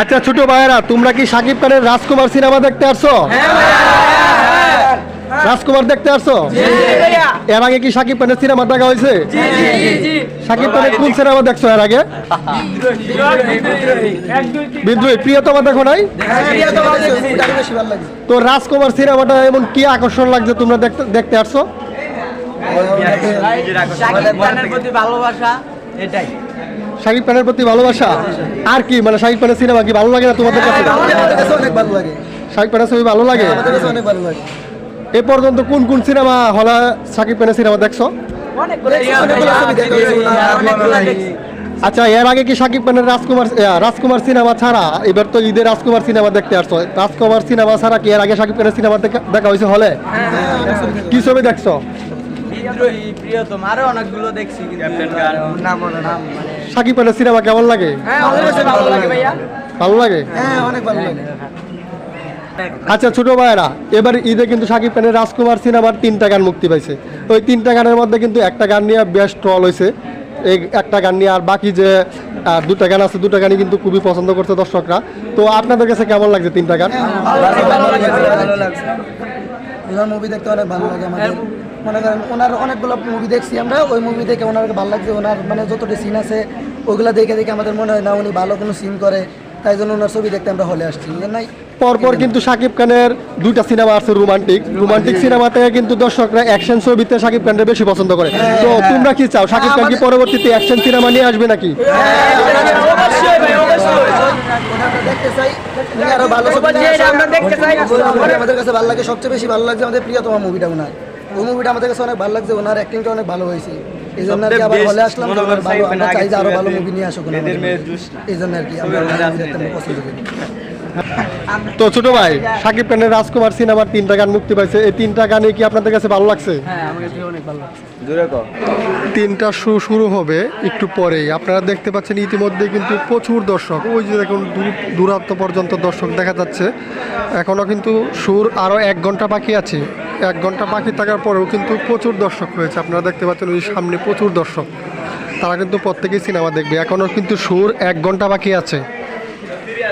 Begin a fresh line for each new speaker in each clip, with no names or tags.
আচ্ছা ছোট ভাইয়েরা তোমরা কি সাকিব খানের রাজকুমার সিনেমা দেখতে আসছো? রাজকুমার দেখতে আসছো? এর আগে কি সাকিব খানের সিনেমা দেখা হয়েছে? সাকিব খানের কোন সিনেমা দেখছ এর আগে? বিদ্রোহী প্রিয়তমা দেখো নাই? তো রাজকুমার সিনেমাটা এমন কি আকর্ষণ লাগছে তোমরা দেখতে দেখতে আসছো?
শাকিব খানের প্রতি ভালোবাসা এটাই।
শাকিব খানের প্রতি ভালোবাসা? আর কি? মানে শাকিব খানের সিনেমা কি ভালো লাগে না তোমাদের কাছে?
অনেক ভালো লাগে।
শাকিব খানের ছবি ভালো লাগে?
অনেক ভালো লাগে।
এ পর্যন্ত কোন কোন সিনেমা হলে শাকিব খানের সিনেমা দেখছ? আচ্ছা এর আগে কি শাকিব খানের রাজকুমার রাজকুমার সিনেমা ছাড়া এবার তো ঈদের রাজকুমার সিনেমা দেখতে আসছো। রাজকুমার সিনেমা ছাড়া কি এর আগে শাকিব খানের সিনেমা দেখা- দেখা হয়েছে হলে? কি ছবি দেখছ?
প্রিয়তম আরও অনেকগুলো দেখছি নাম নাম মানে
শাকিব খানের সিনেমা কেমন লাগে?
হ্যাঁ ভালো লাগে
হ্যাঁ ভালো লাগে।
আচ্ছা ছোট ভাইয়েরা এবার ঈদে কিন্তু শাকিব খানের রাজকুমার সিনেমার তিনটা গান মুক্তি পাইছে। ওই তিনটা গানের মধ্যে কিন্তু একটা গান নিয়ে বেশ ট্রল হয়েছে এই একটা গান নিয়ে আর বাকি যে দুটা গান আছে দুটা গানই কিন্তু খুবই পছন্দ করছে দর্শকরা। তো আপনাদের কাছে কেমন লাগছে তিনটা গান?
ওনার মুভি দেখতে অনেক ভালো লাগে আমাদের মনে করেন ওনার অনেকগুলো মুভি দেখছি আমরা ওই মুভি দেখে ওনার ভালো লাগছে ওনার মানে যতটা সিন আছে ওগুলা দেখে দেখে আমাদের মনে হয় না উনি ভালো কোনো সিন করে তাই জন্য ওনার ছবি দেখতে আমরা হলে আসছি নাই
পরপর কিন্তু শাকিব খানের দুইটা সিনেমা আছে রোমান্টিক রোমান্টিক সিনেমাতে কিন্তু দর্শকরা অ্যাকশন ছবিতে শাকিব খানকে বেশি পছন্দ করে তো তোমরা কি চাও শাকিব খান কি পরবর্তীতে অ্যাকশন সিনেমা নিয়ে আসবে নাকি
দেখতে চাই আরও ভালো আমাদের কাছে ভালো লাগে সবচেয়ে বেশি ভালো লাগছে আমাদের প্রিয়তম মুভিটা ওনার ওই মুভিটা আমাদের কাছে অনেক ভালো লাগছে ওনার অ্যাক্টিংটা অনেক ভালো হয়েছে। এই জন্য আর কি আবার হলে আসলাম ভালো আমরা চাই যে আরও ভালো মুভি নিয়ে আসুক এই জন্য আর কি আমরা পছন্দ করি।
তো ছোট ভাই শাকিব খানের রাজকুমার সিনেমার তিনটা গান মুক্তি পাইছে। এই তিনটা গানে কি আপনাদের কাছে ভালো লাগছে?
হ্যাঁ আমার কাছে অনেক ভালো লাগছে।
তিনটা শো শুরু হবে একটু পরেই। আপনারা দেখতে পাচ্ছেন ইতিমধ্যে কিন্তু প্রচুর দর্শক। ওই যে দেখুন দূর- দূরান্ত পর্যন্ত দর্শক দেখা যাচ্ছে। এখনও কিন্তু সুর আরও এক ঘণ্টা বাকি আছে। এক ঘণ্টা বাকি থাকার পরেও কিন্তু প্রচুর দর্শক হয়েছে আপনারা দেখতে পাচ্ছেন ওই সামনে প্রচুর দর্শক। তারা কিন্তু প্রত্যেকেই সিনেমা দেখবে। এখনও কিন্তু সুর এক ঘণ্টা বাকি আছে।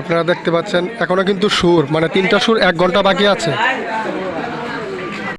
আপনারা দেখতে পাচ্ছেন এখনও কিন্তু সুর মানে তিনটা সুর এক ঘণ্টা বাকি আছে।